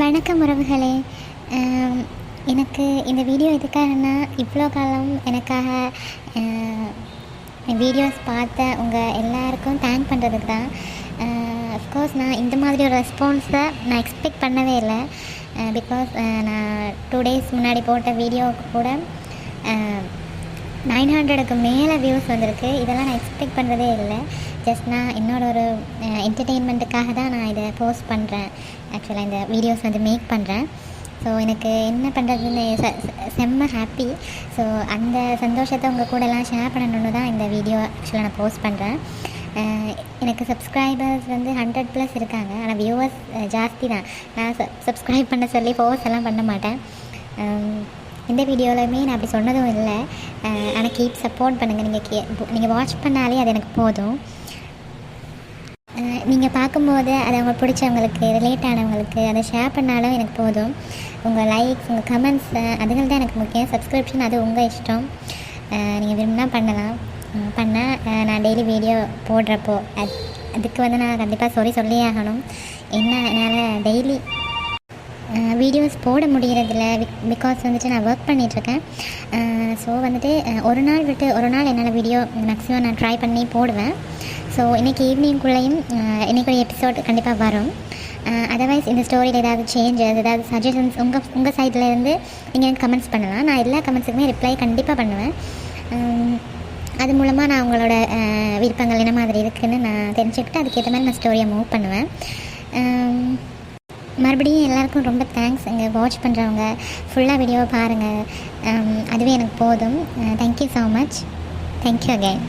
வணக்கம் உறவுகளே. எனக்கு இந்த வீடியோ எதுக்காகனா இவ்வளோ காலம் எனக்காக வீடியோஸ் பார்த்த உங்கள் எல்லாருக்கும் தேங்க் பண்ணுறதுக்கு தான். அஃப்கோர்ஸ் நான் இந்த மாதிரி ஒரு ரெஸ்பான்ஸை நான் எக்ஸ்பெக்ட் பண்ணவே இல்லை. பிகாஸ் நான் டூ டேஸ் முன்னாடி போட்ட வீடியோவுக்கு கூட நைன் ஹண்ட்ரடுக்கு மேலே வியூஸ் வந்திருக்கு. இதெல்லாம் நான் எக்ஸ்பெக்ட் பண்ணுறதே இல்லை. ஜஸ்ட் நான் என்னோட ஒரு என்டர்டெயின்மெண்ட்டுக்காக தான் நான் இதை போஸ்ட் பண்ணுறேன் ஆக்சுவலாக இந்த வீடியோஸ் வந்து மேக் பண்ணுறேன் ஸோ எனக்கு என்ன பண்ணுறதுன்னு செ- செம்ம ஹாப்பி ஸோ அந்த சந்தோஷத்தை உங்கள் கூடலாம் ஷேர் பண்ணணுன்னு தான் இந்த வீடியோ ஆக்சுவலாக நான் போஸ்ட் பண்ணுறேன் எனக்கு சப்ஸ்கிரைபர்ஸ் வந்து ஹண்ட்ரட் ப்ளஸ் இருக்காங்க. ஆனால் வியூவர்ஸ் ஜாஸ்தி தான். நான் சப்ஸ்கிரைப் பண்ண சொல்லி ஃபோர்ஸ் எல்லாம் பண்ண மாட்டேன். எந்த வீடியோலையுமே நான் அப்படி சொன்னதும் இல்லை. ஆனால் கீப் சப்போர்ட் பண்ணுங்கள் நீங்கள் கே நீங்கள் வாட்ச் பண்ணாலே அது எனக்கு போதும். நீங்கள் பார்க்கும்போது அது அவங்க பிடிச்சவங்களுக்கு ரிலேட் ஆனவங்களுக்கு அதை ஷேர் பண்ணாலும் எனக்கு போதும். உங்கள் லைக்ஸ் உங்கள் கமெண்ட்ஸ் அதுகள் தான் எனக்கு முக்கியம். சப்ஸ்கிரிப்ஷன் அது உங்கள் இஷ்டம். நீங்கள் விரும்பினா பண்ணலாம். பண்ணால் நான் டெய்லி வீடியோ போடுறப்போ அது அதுக்கு வந்து நான் கண்டிப்பாக சொல்லி சொல்லியே ஆகணும். என்ன என்னால் டெய்லி வீடியோஸ் போட முடிகிறதில்ல பிகாஸ் வந்துட்டு நான் ஒர்க் பண்ணிகிட்ருக்கேன் ஸோ வந்துட்டு ஒரு நாள் விட்டு ஒரு நாள் என்னால் வீடியோ மேக்ஸிமம் நான் ட்ரை பண்ணி போடுவேன். ஸோ இன்றைக்கி ஈவினிங்குள்ளேயும் இன்றைக்கி ஒரு எபிசோட் கண்டிப்பாக வரும். அதர்வைஸ் இந்த ஸ்டோரியில் ஏதாவது சேஞ்சஸ் ஏதாவது சஜஷன்ஸ் உங்கள் உங்கள் சைட்லேருந்து நீங்கள் எனக்கு கமெண்ட்ஸ் பண்ணலாம். நான் எல்லா கமெண்ட்ஸுக்குமே ரிப்ளை கண்டிப்பாக பண்ணுவேன். அது மூலமாக நான் உங்களோட விருப்பங்கள் என்ன மாதிரி இருக்குதுன்னு நான் தெரிஞ்சுக்கிட்டு அதுக்கேற்ற மாதிரி நான் ஸ்டோரியை மூவ் பண்ணுவேன். மறுபடியும் எல்லாருக்கும் ரொம்ப தேங்க்ஸ் இங்கே வாட்ச் பண்ணுறவங்க ஃபுல்லாக வீடியோவை பாருங்கள் அதுவே எனக்கு போதும். Thank you so much thank you again